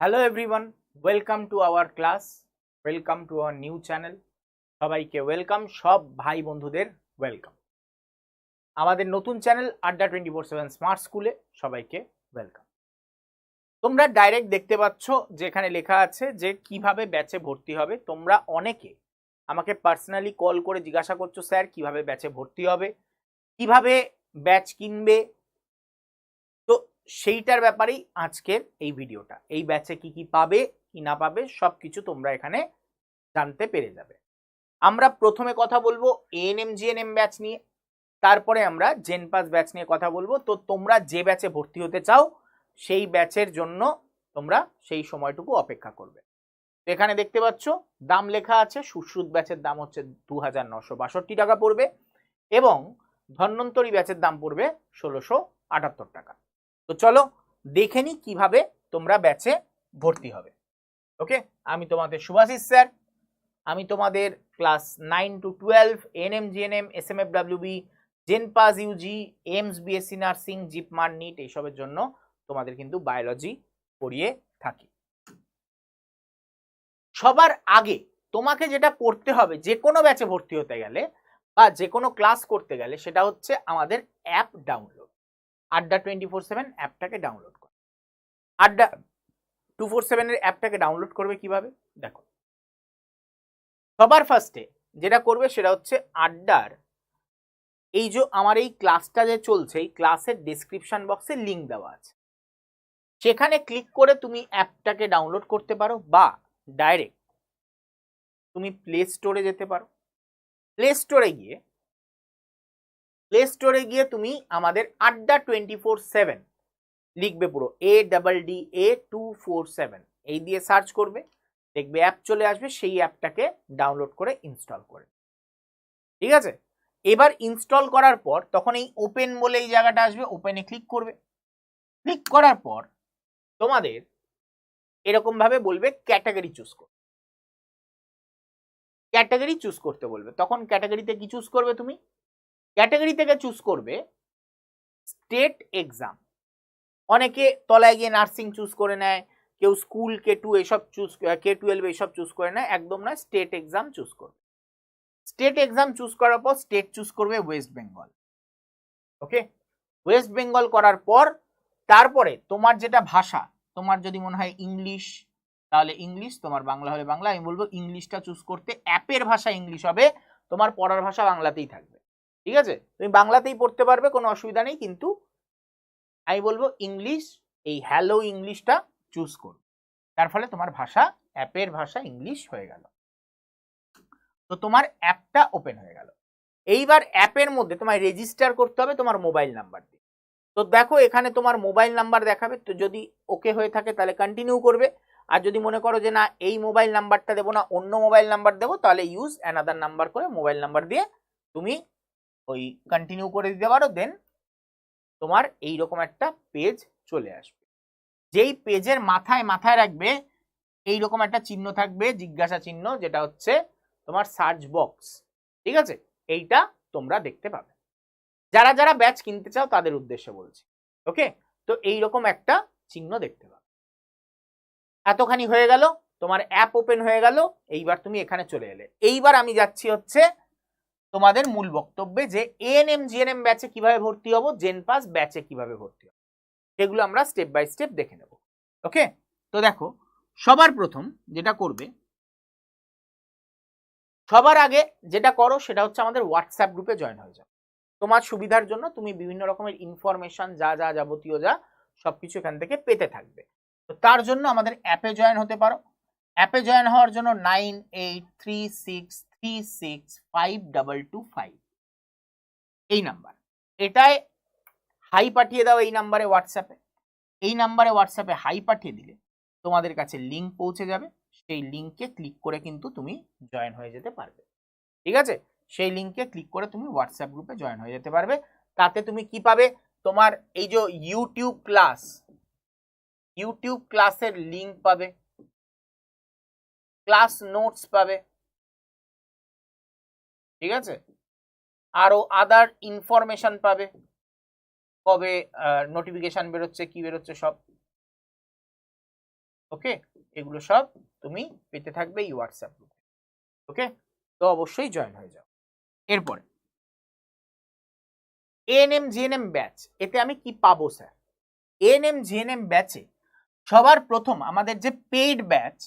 Hello everyone welcome to our class welcome to our new channel সবাইকে welcome সব ভাই বন্ধুদের ওয়েলকাম আমাদের নতুন চ্যানেল আড্ডা টোয়েন্টি ফোর সেভেন স্মার্ট স্কুলে সবাইকে ওয়েলকাম তোমরা ডাইরেক্ট দেখতে পাচ্ছ যেখানে লেখা আছে যে কীভাবে ব্যাচে ভর্তি হবে। তোমরা অনেকে আমাকে পার্সোনালি কল করে জিজ্ঞাসা করছ, স্যার, কীভাবে ব্যাচে ভর্তি হবে? কীভাবে ব্যাচ কিনবে? সেইটার ব্যাপারেই আজকের এই ভিডিওটা। এই ব্যাচে কি কি পাবে, কি না পাবে সব কিছু তোমরা এখানে জানতে পেরে যাবে। আমরা প্রথমে কথা বলব এএনএম জিএনএম ব্যাচ নিয়ে। তারপরে আমরা জেন পাস ব্যাচ নিয়ে কথা বলব। তো তোমরা যে ব্যাচে ভর্তি হতে চাও, সেই ব্যাচের জন্য তোমরা সেই সময়টুকু অপেক্ষা করবে। এখানে দেখতে পাচ্ছ, দাম লেখা আছে, সুশ্রুত ব্যাচের দাম হচ্ছে দু টাকা পড়বে এবং ধন্বন্তরী ব্যাচের দাম পড়বে ষোলোশো আটাত্তর টাকা। তো চলো দেখে নি কীভাবে তোমরা ব্যাচে ভর্তি হবে। ওকে আমি তোমাদের সুভাষিস স্যার। আমি তোমাদের class nine to twelve NM GNM S M F WB JENPAS UG AIIMS BSc nursing JIPMER NEET এইসবের জন্য তোমাদের কিন্তু বায়োলজি পড়িয়ে থাকি। সবার আগে তোমাকে যেটা করতে হবে, যে কোনো ব্যাচে ভর্তি হতে গেলে বা যে কোনো ক্লাস করতে গেলে সেটা হচ্ছে আমাদের app download Adda twenty four seven অ্যাপটাকে download করো। আড্ডা টু ফোর সেভেনের অ্যাপটাকে ডাউনলোড করবে কীভাবে? দেখো। সবার ফার্স্টে যেটা করবে সেটা হচ্ছে আড্ডার এই যে আমার এই ক্লাসটা যে চলছে, এই ক্লাসের ডিসক্রিপশন বক্সে লিঙ্ক দেওয়া আছে। সেখানে ক্লিক করে তুমি অ্যাপটাকে ডাউনলোড করতে পারো বা ডাইরেক্ট তুমি প্লে স্টোরে যেতে পারো। প্লে স্টোরে গিয়ে প্লে স্টোরে গিয়ে তুমি আমাদের আড্ডা টোয়েন্টি ফোর সেভেন লিখবে পুরো A double D A two four seven এই দিয়ে সার্চ করবে, দেখবে অ্যাপ চলে আসবে, সেই অ্যাপটাকে ডাউনলোড করে ইনস্টল করে। ঠিক আছে? এবার ইনস্টল করার পর তখন এই ওপেন বলে এই জায়গাটা আসবে ওপেনে ক্লিক করবে। ক্লিক করার পর তোমাদের এরকম ভাবে বলবে ক্যাটাগরি চুজ করো ক্যাটাগরি চুজ করতে বলবে। তখন ক্যাটাগরিতে কি চুজ করবে তুমি? ক্যাটাগরি থেকে চুজ করবে স্টেট এক্সাম। অনেকে তলায় গিয়ে নার্সিং চুজ করে নেয়, কেউ স্কুল, কে টু এসব চুজ, কে টুয়েলভ এসব চুজ করে নেয়, একদম নয়, স্টেট এক্সাম চুজ করবে। স্টেট এক্সাম চুজ করার পর স্টেট চুজ করবে West Bengal. Okay? West Bengal করার পর তারপরে তোমার যেটা ভাষা, তোমার যদি মনে হয় ইংলিশ, তাহলে ইংলিশ, তোমার বাংলা হলে বাংলা, আমি বলব ইংলিশটা চুজ করতে অ্যাপের ভাষা ইংলিশ হবে, তোমার পড়ার ভাষা বাংলাতেই থাকবে। ঠিক আছে? তুমি বাংলাতেই পড়তে পারবে, কোনো অসুবিধা নেই, কিন্তু আমি বলব ইংলিশ, এই হ্যালো ইংলিশটা চুজ করো। তার ফলে তোমার ভাষা, অ্যাপের ভাষা ইংলিশ হয়ে গেল। তো তোমার অ্যাপটা ওপেন হয়ে গেল। এইবার অ্যাপের মধ্যে তোমায় রেজিস্টার করতে হবে তোমার মোবাইল নাম্বার দিয়ে। তো দেখো, এখানে তোমার মোবাইল নাম্বার দেখাবে, তো যদি ওকে হয়ে থাকে তাহলে কন্টিনিউ করবে। আর যদি মনে করো যে না, এই মোবাইল নাম্বারটা দেবো না, অন্য মোবাইল নাম্বার দেবো, তাহলে ইউজ অ্যানাদার নাম্বার করে মোবাইল নাম্বার দিয়ে তুমি ওই কন্টিনিউ করে দিতে পারো দেন তোমার এই রকম একটা পেজ চলে আসবে। যেই পেজের মাথায় মাথায় রাখবে এই রকম একটা চিহ্ন থাকবে, জিজ্ঞাসা চিহ্ন, যেটা হচ্ছে তোমার সার্চ বক্স ঠিক আছে? এইটা তোমরা দেখতে পাবে। যারা যারা ব্যাচ কিনতে চাও, তাদের উদ্দেশ্যে বলছি ওকে তো এই রকম একটা চিহ্ন দেখতে পাবে। এতখানি হয়ে গেল, তোমার অ্যাপ ওপেন হয়ে গেল, এইবার তুমি এখানে চলে এলে। এইবার আমি যাচ্ছি হচ্ছে তোমাদের মূল বক্তব্যে যে এএনএম জিএনএম ব্যাচে কীভাবে ভর্তি হব জেন পাস ব্যাচে কীভাবে ভর্তি হব, সেগুলো আমরা স্টেপ বাই স্টেপ দেখে নেব ওকে তো দেখো, সবার প্রথম যেটা করবে, সবার আগে যেটা করো সেটা হচ্ছে আমাদের হোয়াটসঅ্যাপ গ্রুপে জয়েন হয়ে যাও। তোমার সুবিধার জন্য তুমি বিভিন্ন রকমের ইনফরমেশন যা যা যাবতীয় যা, সবকিছু এখান থেকে পেতে থাকবে। তো তার জন্য আমাদের অ্যাপে জয়েন হতে পারো। অ্যাপে জয়েন হওয়ার জন্য nine eight three six three এই নাম্বার এটায় হাই পাঠিয়ে দাও এই নাম্বারে হোয়াটসঅ্যাপে এই নাম্বারে হোয়াটসঅ্যাপে হাই পাঠিয়ে দিলে তোমাদের কাছে লিঙ্ক পৌঁছে যাবে। সেই লিঙ্কে ক্লিক করে কিন্তু তুমি জয়েন হয়ে যেতে পারবে। ঠিক আছে? সেই লিঙ্কে ক্লিক করে তুমি হোয়াটসঅ্যাপ গ্রুপে জয়েন হয়ে যেতে পারবে। তাতে তুমি কি পাবে? তোমার এই যে ইউটিউব ক্লাস ইউটিউব ক্লাসের লিঙ্ক পাবে। ক্লাস নোটস পাবে। ঠিক আছে? আরও আদার ইনফরমেশন পাবে। কবে নোটিফিকেশন বেরোচ্ছে, কি বেরোচ্ছে সব। ওকে এগুলো সব তুমি পেতে থাকবে এই হোয়াটসঅ্যাপ গ্রুপে ওকে তো অবশ্যই জয়েন হয়ে যাও। এরপরে। এএনএম জিএনএম ব্যাচ এতে আমি কি পাবো স্যার এএনএম জিএনএম ব্যাচে সবার প্রথম আমাদের যে পেইড ব্যাচ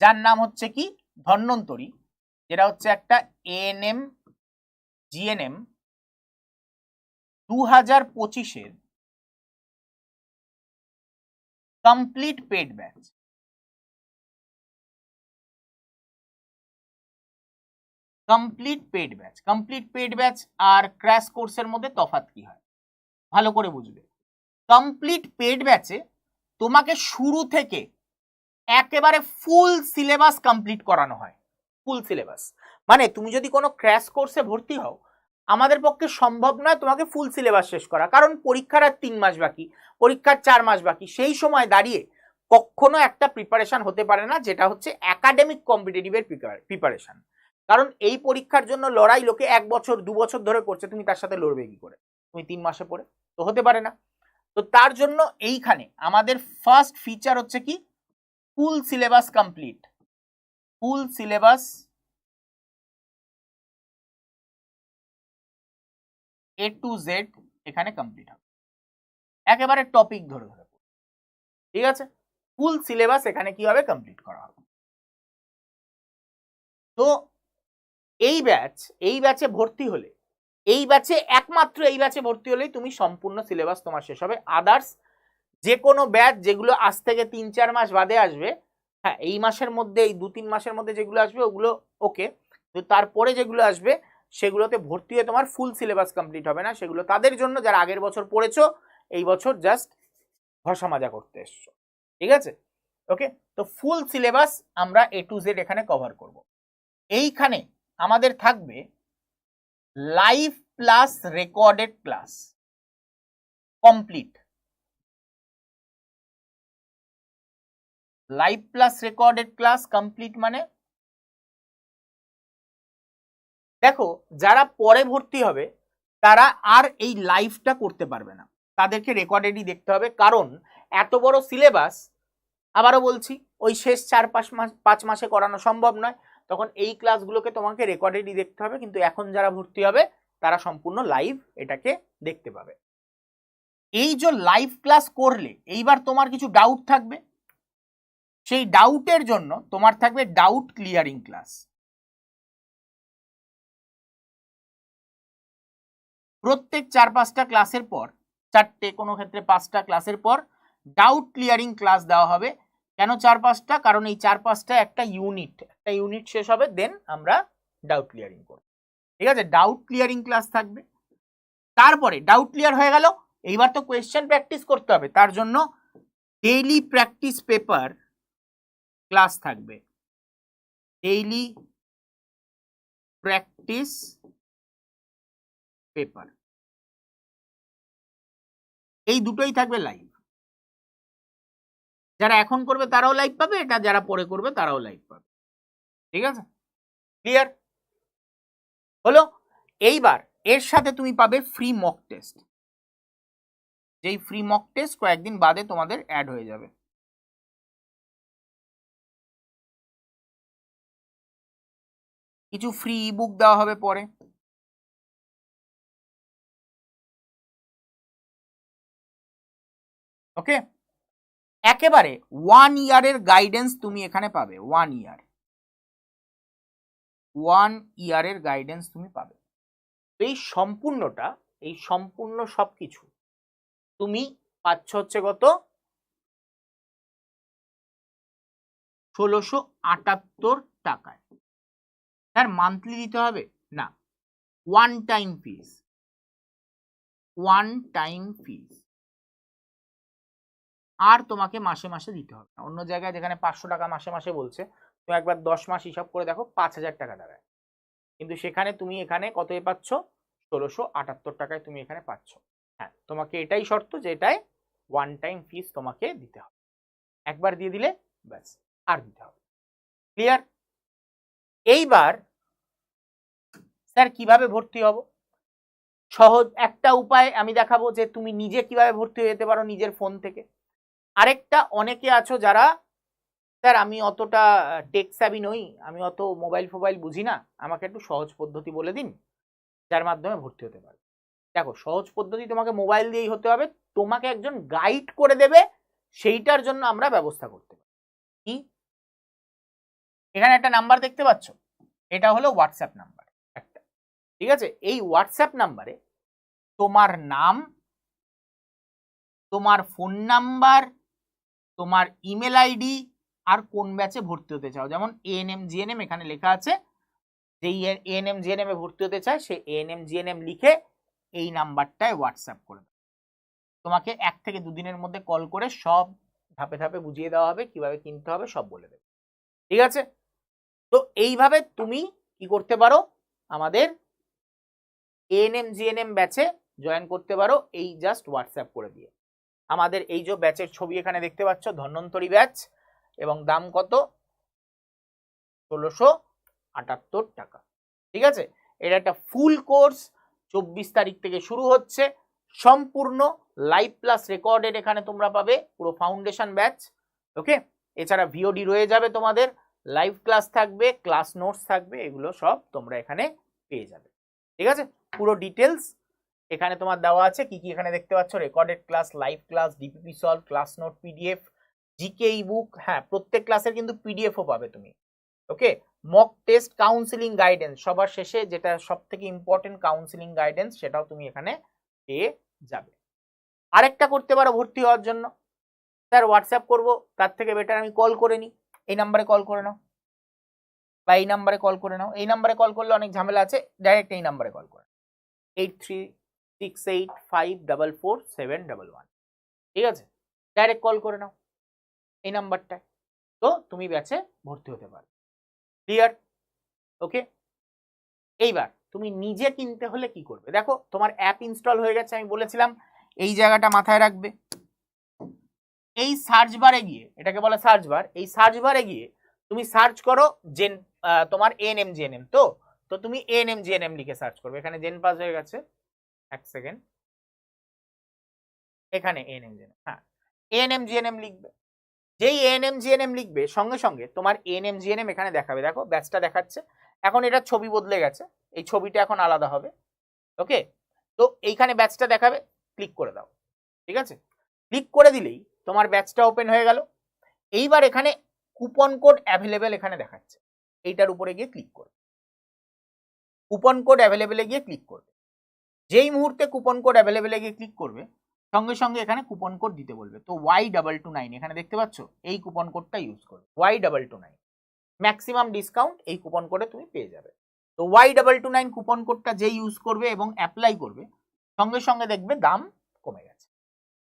যার নাম হচ্ছে কি? ধন্বন্তরী। যেটা হচ্ছে একটা এএনএম জিএনএম দু হাজার পঁচিশের complete paid batch complete paid batch complete paid batch আর ক্র্যাশ কোর্সের মধ্যে তফাৎ কি হয়? ভালো করে বুঝবে। কমপ্লিট পেড ব্যাচে তোমাকে শুরু থেকে একেবারে ফুল সিলেবাস কমপ্লিট করানো হয়। ফুল সিলেবাস মানে তুমি যদি কোনো ক্র্যাশ কোর্সে ভর্তি হও, আমাদের পক্ষে সম্ভব নয় তোমাকে ফুল সিলেবাস শেষ করা। কারণ পরীক্ষার আর তিন মাস বাকি, পরীক্ষার চার মাস বাকি। সেই সময় দাঁড়িয়ে কখনো একটা প্রিপারেশান হতে পারে না, যেটা হচ্ছে একাডেমিক কম্পিটিটিভের প্রিপারেশন কারণ এই পরীক্ষার জন্য লড়াই লোকে এক বছর, দু বছর ধরে করছে, তুমি তার সাথে লড়বে কি করে? তুমি তিন মাসে পড়ে, তো হতে পারে না। তো তার জন্য এইখানে আমাদের ফার্স্ট ফিচার হচ্ছে কি? Full syllabus complete full syllabus A to Z এখানে কমপ্লিট হবে। একেবারে টপিক ধরে ধরে ঠিক আছে? ফুল সিলেবাস এখানে কি হবে কমপ্লিট করা হবে? তো এই ব্যাচ এই ব্যাচে ভর্তি হলে, এই ব্যাচে একমাত্র এই ব্যাচে ভর্তি হলেই তুমি সম্পূর্ণ সিলেবাস তোমার শেষ হবে। আদার্স যে কোনো ব্যাচ যেগুলো আজ থেকে তিন চার মাস বাদে আসবে হ্যাঁ এই মাসের মধ্যে, এই দু তিন মাসের মধ্যে যেগুলো আসবে, ওগুলো ওকে তো তারপরে যেগুলো আসবে, সেগুলোতে ভর্তি হয়ে তোমার ফুল সিলেবাস কমপ্লিট হবে না। সেগুলো তাদের জন্য যারা আগের বছর পড়েছো, এই বছর জাস্ট ঘষা মাজা করতে এসছো। ঠিক আছে? ওকে তো ফুল সিলেবাস আমরা এ টু জেড এখানে কভার করব। এইখানে আমাদের থাকবে live plus recorded class complete live plus recorded class complete মানে? দেখো, যারা পরে ভর্তি হবে, তারা আর এই লাইভটা করতে পারবে না। তাদেরকে রেকর্ডেডই দেখতে হবে। কারণ, এত বড় সিলেবাস আবারও বলছি, ওই শেষ চার পাঁচ মাস, পাঁচ মাসে করানো সম্ভব নয়। তখন এই ক্লাসগুলোকে তোমাকে রেকর্ডেডই দেখতে হবে। কিন্তু এখন যারা ভর্তি হবে, তারা সম্পূর্ণ লাইভ এটাকে দেখতে পাবে। এই যে লাইভ ক্লাস করলে, এইবার তোমার কিছু ডাউট থাকবে। সেই ডাউটের জন্য তোমার থাকবে ডাউট ক্লিয়ারিং ক্লাস প্রত্যেক চার, পাঁচটা ক্লাসের পর, চারটে কোনো ক্ষেত্রে পাঁচটা ক্লাসের পর ডাউট ক্লিয়ারিং ক্লাস দেওয়া হবে। কেন চার, পাঁচটা? কারণ এই চার, পাঁচটা একটা ইউনিট একটা ইউনিট শেষ হবে দেন আমরা ডাউট ক্লিয়ারিং করব। ঠিক আছে? ডাউট ক্লিয়ারিং ক্লাস থাকবে। তারপরে ডাউট ক্লিয়ার হয়ে গেল। এইবার তো কোয়েশ্চেন প্র্যাকটিস করতে হবে। তার জন্য ডেইলি প্র্যাকটিস পেপার ক্লাস থাকবে। Daily practice paper. এই দুটোই থাকবে লাইভ। যারা এখন করবে তারাও লাইভ পাবে, এটা যারা পরে করবে তারাও লাইভ পাবে। ঠিক আছে? ক্লিয়ার হলো, এইবার এর সাথে তুমি পাবে ফ্রি মক টেস্ট যেই ফ্রি মক টেস্ট কয়েকদিন বাদে তোমাদের অ্যাড হয়ে যাবে। কিছু ফ্রি বুক দেওয়া হবে পরে। ওকে একেবারে ওয়ান ইয়ারের গাইডেন্স তুমি এখানে পাবে ওয়ান ইয়ার ওয়ান ইয়ারের গাইডেন্স তুমি পাবে। এই সম্পূর্ণটা, এই সম্পূর্ণ সব কিছু তুমি পাচ্ছ হচ্ছে কত? ষোলোশো আটাত্তর টাকায়। তার মান্থলি দিতে হবে? না। One time fees one time fees আর তোমাকে মাসে মাসে দিতে হবে না। অন্য জায়গায় যেখানে পাঁচশো টাকা মাসে মাসে বলছে, তো একবার দশ মাস হিসাব করে দেখো, পাঁচ হাজার টাকা দাঁড়ায়। কিন্তু সেখানে তুমি এখানে কতই পাচ্ছ? ষোলোশো আটাত্তর টাকায় তুমি এখানে পাচ্ছ। হ্যাঁ তোমাকে এটাই শর্ত যে এটাই ওয়ান টাইম ফিস তোমাকে দিতে হবে। একবার দিয়ে দিলে, ব্যাস, আর দিতে হবে ক্লিয়ার এইবার স্যার কীভাবে ভর্তি হব? সহজ একটা উপায় আমি দেখাবো যে তুমি নিজে কীভাবে ভর্তি হয়ে যেতে পারো নিজের ফোন থেকে। আরেকটা অনেকে আছো যারা, স্যার আমি অতটা টেক স্যাভি নই, আমি অত মোবাইল ফোবাইল বুঝি না, আমাকে একটু সহজ পদ্ধতি বলে দিন, যার মাধ্যমে ভর্তি হতে পারবে দেখো, সহজ পদ্ধতি তোমাকে মোবাইল দিয়েই হতে হবে, তোমাকে একজন গাইড করে দেবে, সেইটার জন্য আমরা ব্যবস্থা করতে পারি। এখানে একটা নাম্বার দেখতে পাচ্ছ? এটা হলো হোয়াটসঅ্যাপ নাম্বার একটা। ঠিক আছে? এই হোয়াটসঅ্যাপ নাম্বারে তোমার নাম, তোমার ফোন নাম্বার তোমার ইমেল আইডি আর কোন ব্যাচে ভর্তি হতে চাও। যেমন এএনএম জিএনএম এখানে লেখা আছে। যেই এএনএম জিএনএম এ ভর্তি হতে চায়, সে এএনএম জিএনএম লিখে এই নাম্বারটায় হোয়াটসঅ্যাপ করে দেবে। তোমাকে এক থেকে দুদিনের মধ্যে কল করে সব ধাপে ধাপে বুঝিয়ে দেওয়া হবে, কীভাবে কিনতে হবে সব বলে দেবে। ঠিক আছে? তো এইভাবে তুমি কি করতে পারো? আমাদের এএনএম জিএনএম ব্যাচে জয়েন করতে পারো এই জাস্ট হোয়াটসঅ্যাপ করে দিয়ে। আমাদের এই যে ব্যাচের ছবি এখানে দেখতে পাচ্ছ, ধন্বন্তরী ব্যাচ এবং দাম কত? ষোলোশো আটাত্তর টাকা। ঠিক আছে? এটা একটা ফুল কোর্স চব্বিশ তারিখ থেকে শুরু হচ্ছে। সম্পূর্ণ লাইভ প্লাস রেকর্ডেড এখানে তোমরা পাবে, পুরো ফাউন্ডেশন ব্যাচ ওকে এছাড়া ভিওডি রয়ে যাবে তোমাদের। লাইভ ক্লাস থাকবে ক্লাস নোটস থাকবে, এগুলো সব তোমরা এখানে পেয়ে যাবে। ঠিক আছে? পুরো ডিটেলস এখানে তোমার দেওয়া আছে। কি কি এখানে দেখতে পাচ্ছ? Recorded class live class DPP solve class note PDF GK book হ্যাঁ প্রত্যেক ক্লাসের কিন্তু পিডিএফও পাবে তুমি। Okay mock test counselling guidance সবার শেষে যেটা সব থেকে ইম্পর্টেন্ট কাউন্সিলিং গাইডেন্স সেটাও তুমি এখানে পেয়ে যাবে। আরেকটা করতে পারো ভর্তি হওয়ার জন্য। স্যার হোয়াটসঅ্যাপ করব, তার থেকে বেটার আমি কল করে নিই। এই নাম্বারে কল করে নাও। বা এই নাম্বারে কল করে নাও। এই নাম্বারে কল করলে অনেক ঝামেলা আছে। ডাইরেক্ট এই নাম্বারে কল করে। Eight three six eight five double four seven double one ঠিক আছে? ডাইরেক্ট কল করে নাও এই নাম্বারটায় তো তুমি ব্যাচে ভর্তি হতে পারো। ক্লিয়ার ওকে এইবার তুমি নিজে কিনতে হলে কি করবে? দেখো, তোমার অ্যাপ ইনস্টল হয়ে গেছে, আমি বলেছিলাম, এই জায়গাটা মাথায় রাখবে। এই সার্চ বারে গিয়ে এটাকে বলে সার্চ বার এই সার্চ বারে গিয়ে তুমি সার্চ করো জেন তোমার এএনএম জিএনএম তো তো তুমি এএনএম জিএনএম লিখে সার্চ করবে এখানে জেন পাস হয়ে গেছে এক সেকেন্ড এখানে এন এএনএম জিএনএম হ্যাঁ এএনএম জিএনএম লিখবে যেই এন এএনএম জিএনএম লিখবে সঙ্গে সঙ্গে তোমার এএনএম জিএনএম এখানে দেখাবে দেখো ব্যাচটা দেখাচ্ছে এখন এটা ছবি বদলে গেছে এই ছবিটা এখন আলাদা হবে ওকে তো এইখানে ব্যাচটা দেখাবে ক্লিক করে দাও ঠিক আছে ক্লিক করে দিলেই তোমার ব্যাচটা ওপেন হয়ে গেল। এইবার এখানে কুপন কোড অ্যাভেলেবেল এখানে দেখাচ্ছে। এইটার উপরে গিয়ে ক্লিক করবে। কুপন কোড অ্যাভেলেবেলে গিয়ে ক্লিক করবে। যেই মুহূর্তে কুপন কোড অ্যাভেলেবেলে গিয়ে ক্লিক করবে, সঙ্গে সঙ্গে এখানে কুপন কোড দিতে বলবে। তো ওয়াই ডাবল টু নাইন এখানে দেখতে পাচ্ছ? এই কুপন কোডটা ইউজ করবে। Y double two nine maximum discount এই কুপন কোডে তুমি পেয়ে যাবে। তো Y double two nine coupon কোডটা যে ইউজ করবে এবং অ্যাপ্লাই করবে, সঙ্গে সঙ্গে দেখবে দাম কমে গেছে।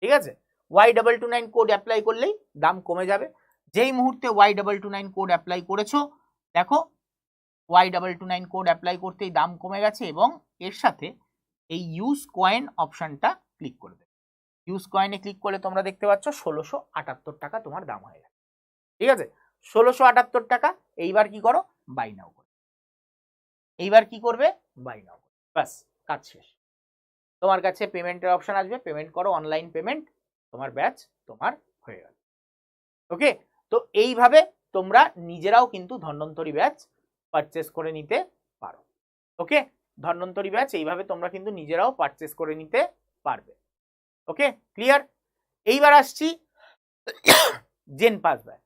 ঠিক আছে? Y double two nine code apply করলেই দাম কমে যাবে। যেই মুহূর্তে Y double two nine code apply করেছ, দেখো Y double two nine code apply করতেই দাম কমে গেছে এবং এর সাথে এই ইউজ কয়েন অপশনটা ক্লিক করে দেবে। ইউজ কয়েনে ক্লিক করলে তোমরা দেখতে পাচ্ছ ষোলোশো আটাত্তর টাকা তোমার দাম হয়ে গেছে। ঠিক আছে? ষোলোশো আটাত্তর টাকা, এইবার কি করো? বাই নাও করো। এইবার কি করবে? বাই নাও করো। ব্যাস, কাজ শেষ। তোমার কাছে পেমেন্টের অপশন আসবে। পেমেন্ট করো অনলাইন পেমেন্ট তোমার ব্যাচ তোমার হয়ে গেল। ওকে তো এইভাবে তোমরা নিজেরাও কিন্তু ধন্বন্তরী ব্যাচ পারচেস করে নিতে পারো। ওকে ধন্বন্তরী ব্যাচ এইভাবে তোমরা কিন্তু নিজেরাও পারচেস করে নিতে পারবে। ওকে ক্লিয়ার এইবার আসছি JENPAS batch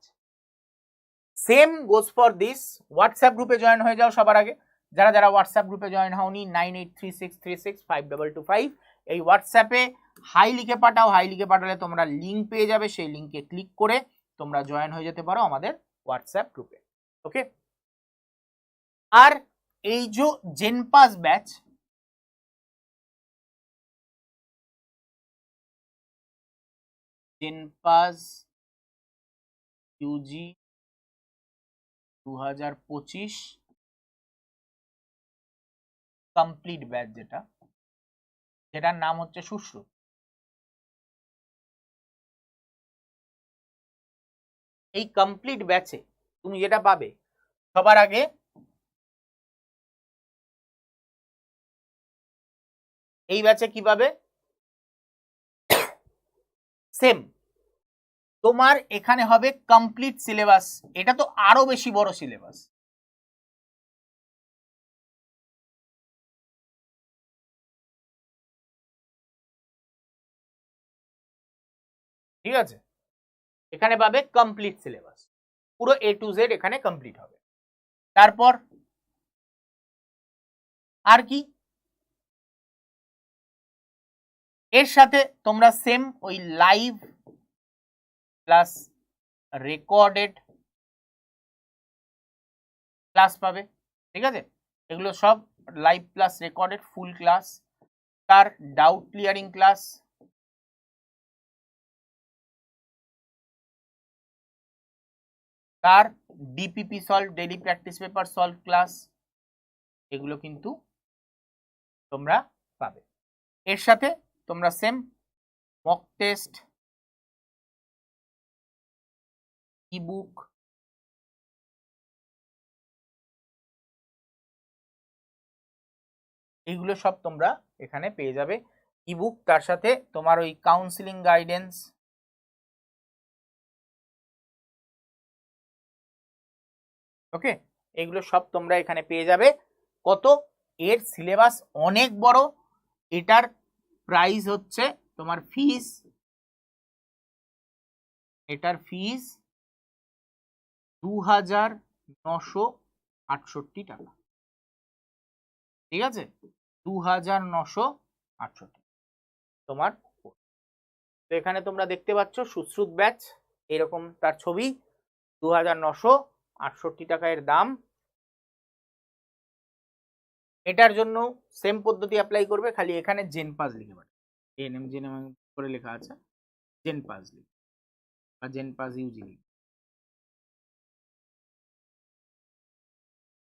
same goes for this WhatsApp গ্রুপে জয়েন হয়ে যাও সবার আগে। যারা যারা হোয়াটসঅ্যাপ গ্রুপে জয়েন হওনি nine eight three six three six five double two five এই হোয়াটসঅ্যাপে হাই লিখে পাঠাও হাই লিখে পাঠালে তোমরা লিঙ্ক পেয়ে যাবে, সেই লিঙ্কে ক্লিক করে তোমরা জয়েন হয়ে যেতে পারো আমাদের হোয়াটসঅ্যাপ গ্রুপে ওকে আর এই যে জেনপাস ব্যাচ জেনপাস ইউজি দু হাজার পঁচিশ কমপ্লিট ব্যাচ যেটা যেটার নাম হচ্ছে সুশ্রুত এই কমপ্লিট ব্যাচে তুমি যেটা পাবে, সবার আগে এই ব্যাচে কি পাবে? সেম তোমার এখানে হবে কমপ্লিট সিলেবাস এটা তো আরও বেশি বড় সিলেবাস ঠিক আছে? এখানে পাবে কমপ্লিট সিলেবাস পুরো এ টু জেড এখানে কমপ্লিট হবে। তারপর আর কি? এর সাথে তোমরা সেম ওই লাইভ প্লাস রেকর্ডেড ক্লাস পাবে। ঠিক আছে? এগুলো সব live plus recorded full class তার ডাউট ক্লিয়ারিং ক্লাস তার DPP solve daily practice paper solve class এগুলো কিন্তু তোমরা পাবে। এর সাথে তোমরা সেম মক টেস্ট ইবুক এগুলো সব তোমরা এখানে পেয়ে যাবে। ইবুক তার সাথে তোমার ওই কাউন্সিলিং গাইডেন্স ওকে? এগুলো সব তোমরা এখানে পেয়ে যাবে। কত? এর সিলেবাস অনেক বড়। এটার প্রাইস হচ্ছে তোমার ফিস এটার ফিস দু হাজার নশো আটষট্টি টাকা। ঠিক আছে? দু হাজার নশো আটষট্টি। তোমার তো এখানে তোমরা দেখতে পাচ্ছ সুশ্রুত ব্যাচ। এরকম তার ছবি। দু হাজার নশো আটষট্টি টাকা দাম। এটার জন্য সেম পদ্ধতি অ্যাপ্লাই করবে, খালি এখানে জেন পাস লিখে পাঠাবে। জেন এম জেন করে লেখা আছে জেন পাস লিখে বা জেন পাস ইউজি লিখে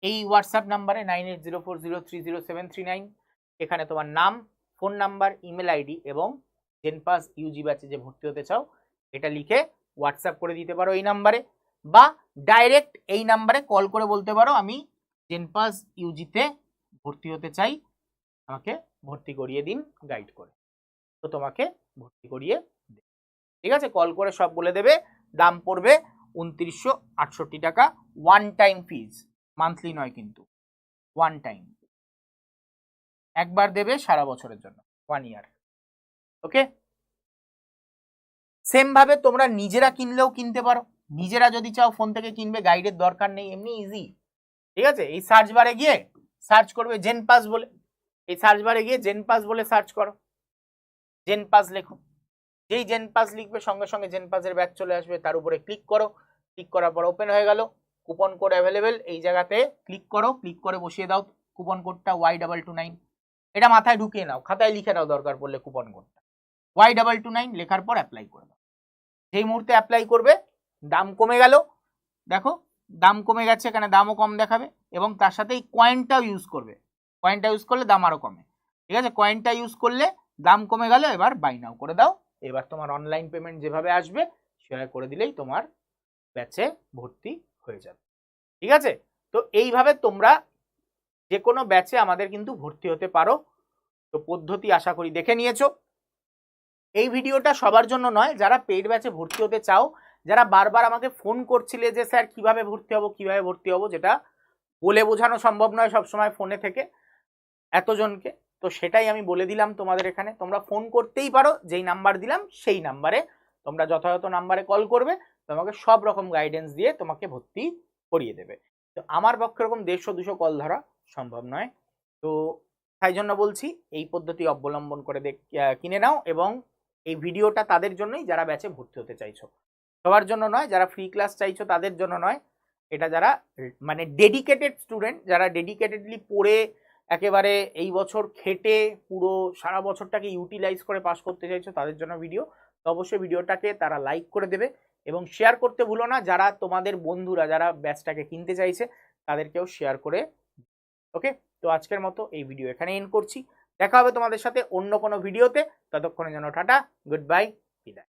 এই হোয়াটসঅ্যাপ নাম্বারে nine eight zero four zero three zero seven three nine এখানে তোমার নাম ফোন নাম্বার ইমেল আইডি এবং জেন পাস ইউজি ব্যাচে যে ভর্তি হতে চাও, এটা লিখে হোয়াটসঅ্যাপ করে দিতে পারো এই নাম্বারে বা ডাইরেক্ট এই নাম্বারে কল করে বলতে পারো, আমি জেনপাস ইউজিতে ভর্তি হতে চাই। আমাকে ভর্তি করিয়ে দিন গাইড করে। তো তোমাকে ভর্তি করিয়ে ঠিক আছে? কল করে সব বলে দেবে। দাম পড়বে উনত্রিশশো আটষট্টি টাকা। ওয়ান টাইম ফিজ মান্থলি নয় কিন্তু। ওয়ান টাইম একবার দেবে সারা বছরের জন্য। ওয়ান ইয়ার ওকে সেম ভাবে তোমরা নিজেরা কিনলেও কিনতে পারো। নিজেরা যদি চাও ফোন থেকে কিনবে গাইডের দরকার নেই, এমনি ইজি ঠিক আছে? এই সার্চ বারে গিয়ে সার্চ করবে জেন পাস বলে। এই সার্চ বারে গিয়ে জেন পাস বলে সার্চ করো। জেন পাস লেখো। যেই জেন পাস লিখবে, সঙ্গে সঙ্গে জেন পাসের ব্যাচ চলে আসবে। তার উপরে ক্লিক করো। ক্লিক করার পর ওপেন হয়ে গেল। কুপন কোড অ্যাভেলেবেল এই জায়গাতে ক্লিক করো। ক্লিক করে বসিয়ে দাও। কুপন কোডটা ওয়াই ডাবল টু নাইন এটা মাথায় ঢুকিয়ে নাও। খাতায় লিখে নাও দরকার পড়লে কুপন কোডটা ওয়াই ডাবল টু নাইন লেখার পর অ্যাপ্লাই করে দাও। যেই মুহূর্তে অ্যাপ্লাই করবে দাম কমে গেল। দেখো, দাম কমে গেছে, এখানে দামও কম দেখাবে এবং তার সাথে এই কয়েনটাও ইউজ করবে। কয়েনটা ইউজ করলে দাম আরও কমে। ঠিক আছে? কয়েনটা ইউজ করলে দাম কমে গেল, এবার বাই নাও করে দাও। এবার তোমার অনলাইন পেমেন্ট যেভাবে আসবে, সেভাবে করে দিলেই তোমার ব্যাচে ভর্তি হয়ে যাবে। ঠিক আছে? তো এইভাবে তোমরা যে কোনো ব্যাচে আমাদের কিন্তু ভর্তি হতে পারো। তো পদ্ধতি আশা করি দেখে নিয়েছো। এই ভিডিওটা সবার জন্য নয়, যারা পেইড ব্যাচে ভর্তি হতে চাও যারা বারবার আমাকে ফোন করছিলে যে, স্যার, কীভাবে ভর্তি হব, কীভাবে ভর্তি হব? যেটা বলে বোঝানো সম্ভব নয় সবসময় ফোনে থেকে এতজনকে। তো সেটাই আমি বলে দিলাম তোমাদের এখানে। তোমরা ফোন করতেই পারো, যেই নাম্বার দিলাম সেই নাম্বারে তোমরা যথাযথ নাম্বারে কল করবে, তোমাকে সব রকম গাইডেন্স দিয়ে তোমাকে ভর্তি করিয়ে দেবে। তো আমার পক্ষে এরকম দেড়শো, দুশো কল ধরা সম্ভব নয়। তো তাই জন্য বলছি, এই পদ্ধতি অবলম্বন করে দেখ কিনে নাও এবং এই ভিডিওটা তাদের জন্যই যারা ব্যাচে ভর্তি হতে চাইছো। সবার জন্য নয়, যারা ফ্রি ক্লাস চাইছো তাদের জন্য নয়। এটা যারা মানে ডেডিকেটেড স্টুডেন্ট যারা ডেডিকেটেডলি পড়ে একেবারে এই বছর খেটে পুরো সারা বছরটাকে ইউটিলাইজ করে পাস করতে চাইছো তাদের জন্য ভিডিও তো অবশ্যই ভিডিওটাকে তারা লাইক করে দেবে এবং শেয়ার করতে ভুলো না, যারা তোমাদের বন্ধুরা, যারা ব্যাচটাকে কিনতে চাইছে, তাদেরকেও শেয়ার করে ওকে তো আজকের মতো এই ভিডিও এখানে এন্ড করছি। দেখা হবে তোমাদের সাথে অন্য কোনো ভিডিওতে ততক্ষণে যেন টাটা গুড বাই বিদায়।